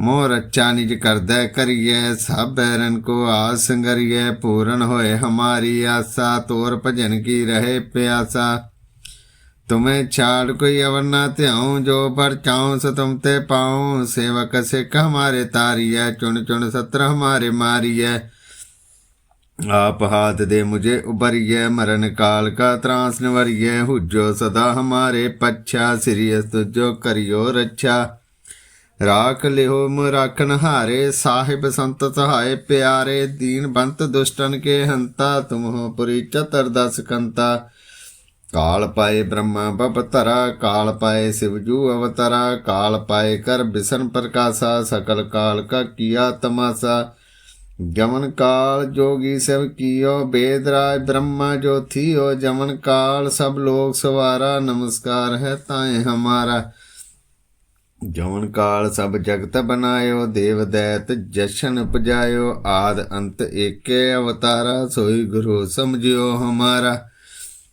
ਮੋਹ ਅੱਛਾ ਨਿਜ ਕਰਦਾ ਕਰੀਏ ਸਭ ਬੈਰਨ ਕੋ ਆਸ ਸੰਗਰੀਏ ਪੂਰਨ ਹੋਏ ਹਮਾਰੀ ਆਸਾ, ਤੋਰ ਭਜਨ ਕੀ ਰਹੇ ਪਿਆਸਾ। ਤੁਮੇ ਛਾੜ ਕੋਈ ਅਵਰ ਨਾ ਧਿਆਉ, ਜੋ ਪਰ ਚਾਉ ਸੋ ਤੁਮ ਤੇ ਪਾਉ। ਸੇਵਕ ਸਿੱਖ ਹਮਾਰੇ ਤਾਰੀਐ, ਚੁਣ ਚੁਣ ਸਤਰ ਹਮਾਰੇ ਮਾਰੀਐ। ਆਪ ਹਾਥ ਦੇ ਮੁਝੇ ਉਬਰੀਏ ਮਰਨ ਕਾਲ ਕਾ ਤਰਾਸ ਨਿਵਰੀਏ ਹੁਜੋ ਸਦਾ ਹਮਾਰੇ ਪੱਛਾ ਸਿਰਿਯਸ ਤੁਜੋ ਕਰਿਓ ਰੱਛਾ। ਰਾਖ ਲਿਓ ਮ ਰਾਖਨ ਹਾਰੇ ਸਾਹਿਬ ਸੰਤ ਸਹਾਏ ਪਿਆਰੇ ਦੀਨ ਬੰਤ ਦੁਸ਼ਟਨ ਕੇ ਹੰਤਾ ਤੁਮ ਹੋ ਪੁਰੀ ਚਤਰ ਦਸ ਕੰਤਾ ਕਾਲ ਪਾਏ ਬ੍ਰਹਮਾ ਬਪਤਰਾ ਕਾਲ ਪਾਏ ਸਿਵਜੂ ਅਵਤਰਾ ਕਾਲ ਪਾਏ ਕਰ ਬਿਸਨ ਪ੍ਰਕਾਸ਼ਾ ਸਕਲ ਕਾਲ ਕਾ ਕੀਆ ਤਮਾਸਾ ਜਮਨ ਕਾਲ ਜੋਗੀ ਸਭ ਕੀਓ ਬੇਦ ਰਾਜ ਬ੍ਰਹਮਾ ਜੋ ਥੀਓ ਜਮਨ ਕਾਲ ਸਭ ਲੋਕ ਸਵਾਰਾ ਨਮਸਕਾਰ ਹੈ ਤਾਏ ਹਮਾਰਾ ਜਮਨ ਕਾਲ ਸਭ ਜਗਤ ਬਨਾਇਓ ਦੇਵ ਦੈਤ ਜਸ਼ਨ ਉਪਜਾਇਓ ਆਦ ਅੰਤ ਏਕੇ ਅਵਤਾਰਾ ਸੋਈ ਗੁਰੂ ਸਮਝਿਓ ਹਮਾਰਾ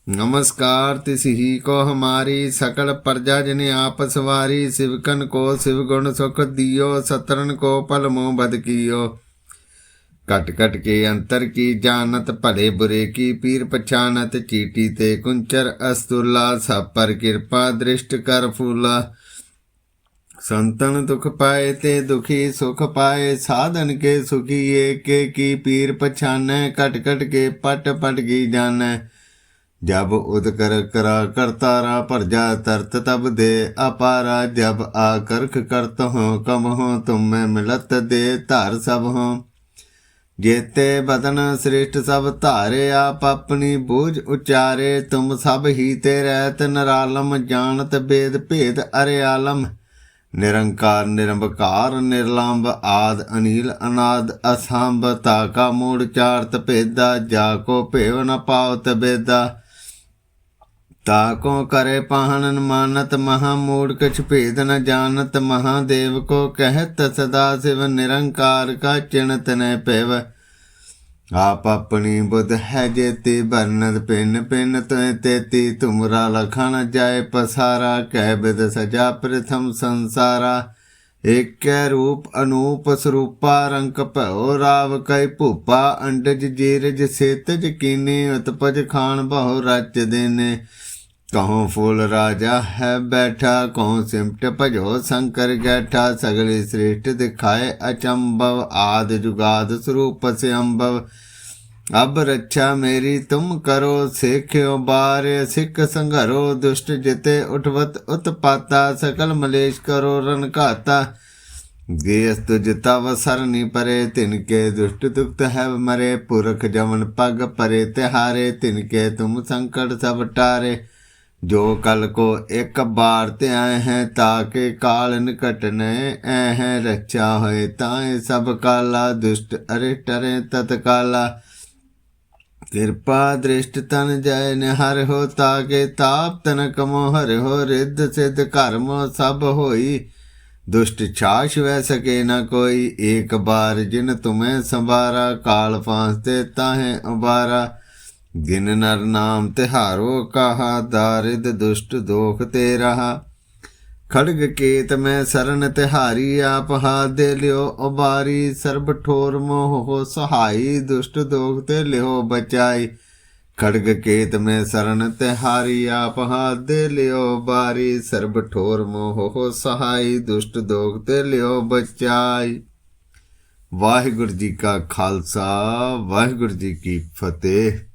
नमस्कार तिस ही को हमारी सकल प्रजा जन आप सवारी शिवकन को शिव गुण सुख दियो सतरन को पल मोह बद कियो कट कट के अंतर की जानत भले बुरे की पीर पछानत चीटी ते कुंचर अस्तुला सब पर कृपा दृष्ट कर फूला संतन दुख पाए ते दुखी सुख पाए साधन के सुखी के की पीर पछाने कट कट के पट पट की जाने जब उदकर करा करतारा प्रजा तरत तब दे अपारा जब आकर्ख करत हो कम हो तुम में मिलत दे धर सब हो जेते बदन श्रेष्ठ सब धारे आप अपनी बूझ उचारे तुम सब ही ते रहत नरालम ਨਿਰੰਕਾਰ ਨਿਰੰਬਕਾਰ ਨਿਰਲੰਭ ਆਦ, ਅਨੀਲ, ਅਨਾਦ, ਅਸੰਭ ਤਾਕਾ ਮੂੜ ਚਾਰਤ ਭੇਦਾ, ਜਾ ਕੋ ਭੇਵ ਨ ਪਾਵਤ ਬੇਦਾ। ਤਾਕੋ ਕਰੇ ਪਹਨਨ ਮਾਨਤ, ਮਹਾ ਮੂੜ ਕਛ ਭੇਦ ਨ ਜਾਣਤ ਮਹਾਦੇਵ ਕੋ ਕਹਿਤ, ਸਦਾ ਸਿਵ ਨਿਰੰਕਾਰ ਕਾ ਚਿਣਤ ਨੈ ਭੇਵ। ਆਪ ਆਪਣੀ ਬੁੱਧ ਹੈ ਜੇ ਤੇ ਬਰਨਦ ਪਿੰਨ ਪਿੰਨ ਤੇ ਤੇਤੀ ਤੁਮਰਾ ਲਖਣ ਜਾਏ ਪਸਾਰਾ, ਕਹਿ ਬਿਦ ਸਜਾ ਪ੍ਰਥਮ ਸੰਸਾਰਾ। ਏਕੈ ਰੂਪ ਅਨੂਪ ਸਰੂਪਾ ਰੰਕ ਭਉ ਰਾਵ ਕੈ ਭੂਪਾ, ਅੰਡਜ ਜੀਰਜ ਸੇਤਜ ਕੀਨੇ, ਉਤਪਜ ਖਾਨ ਬਹੁ ਰਚ ਦੇਨੇ ਕਹਉ ਫੂਲ ਰਾਜਾ ਹੈ ਬੈਠਾ ਕਹਉ ਸਿਮਟ ਭਜੋ ਸ਼ੰਕਰ ਗੈਠਾ ਸਗਲੇ ਸ੍ਰੇਸ਼ਟ ਦਿਖਾਏ ਅਚੰਭਵ ਆਦ ਜੁਗਾਦ ਸਰੂਪ ਸੇ ਅੰਭਵ ਅਬ ਰੱਛਾ ਮੇਰੀ ਤੁਮ ਕਰੋ ਸੇਖਿਓ ਬਾਰ ਸਿੱਖ ਸੰਘਰੋ ਦੁਸ਼ਟ ਜਿਤੇ ਉਠਵਤ ਉਤਪਾਤਾ ਸਕਲ ਮਲੇਸ਼ ਕਰੋ ਰਨ ਘਾਤਾ ਗੇਸ ਤੁਜ ਤਵ ਸਰਨੀ ਪਰੇ ਤਿਨ ਕੇ ਦੁਸ਼ਟ ਦੁਖਤ ਹੈ ਮਰੇ ਪੁਰਖ ਜਮਨ ਪਗ ਪਰੇ ਤਿਹਾਰੇ ਤਿਨ ਕੇ ਤੁਮ ਸੰਕਟ ਸਭ ਜੋ ਕਲ ਕੋ ਇੱਕ ਬਾਰ ਧਿਆਏ ਹੈ, ਤਾਂ ਕੇ ਕਾਲ ਨਿਕਟ ਨੇ ਐ ਰਚਾ ਹੋਏ ਤਾਂ ਸਭ ਕਾਲਾ, ਦੁਸ਼ਟ ਅਰੇ ਟਰੇ ਤਤਕਾਲਾ। ਕਿਰਪਾ ਦ੍ਰਿਸ਼ਟ ਤਨ ਜੈ ਨਿਹਰ ਹੋ ਤਾਕੇ ਤਾਪ ਤਨ ਕਮੋ ਹਰਿ ਹੋ, ਰਿੱਧ ਸਿੱਧ ਕਰਮ ਸਭ ਹੋਈ। ਦੁਸ਼ਟ ਛਾਸ਼ ਵੈ ਸਕੇ ਨਾ ਕੋਈ, ਏਕ ਬਾਰ ਜਿਨ ਤੁਮੈ ਸੰਭਾਰਾ, ਕਾਲ ਫਾਂਸ ਤੇ ਤਾਹੇ ਉਬਾਰਾ ਗਿਨ ਨਰ ਨਾਮ ਤਿਹਾਰੋ ਕਹਾ, ਦਾਰਿਦ ਦੁਸ਼ਟ ਦੋਖ ਤੇ ਰਹਾ ਖੜਗ ਕੇਤ ਮੈਂ ਸਰਨ ਤਿਹਾਰੀ, ਆਪ ਹਾ ਦੇ ਲਿਓ ਉਬਾਰੀ। ਸਰਬ ਠੋਰ ਮੋਹ ਹੋ ਸਹਾਈ, ਦੁਸ਼ਟ ਦੋਖ ਤੇ ਲਿਓ ਬਚਾਈ। ਖੜਗ ਕੇਤ ਮੈਂ ਸਰਨ ਤਿਹਾਰੀ, ਆਪ ਹਾ ਦੇ ਲਿਓ ਬਾਰੀ ਸਰਬ ਠੋਰ ਮੋਹ ਹੋ ਸਹਾਈ, ਦੁਸ਼ਟ ਦੋਖ ਤੇ ਲਿਓ ਬਚਾਈ। ਵਾਹਿਗੁਰੂ ਜੀ ਕਾ ਖਾਲਸਾ, ਵਾਹਿਗੁਰੂ ਜੀ ਕੀ ਫਤਿਹ।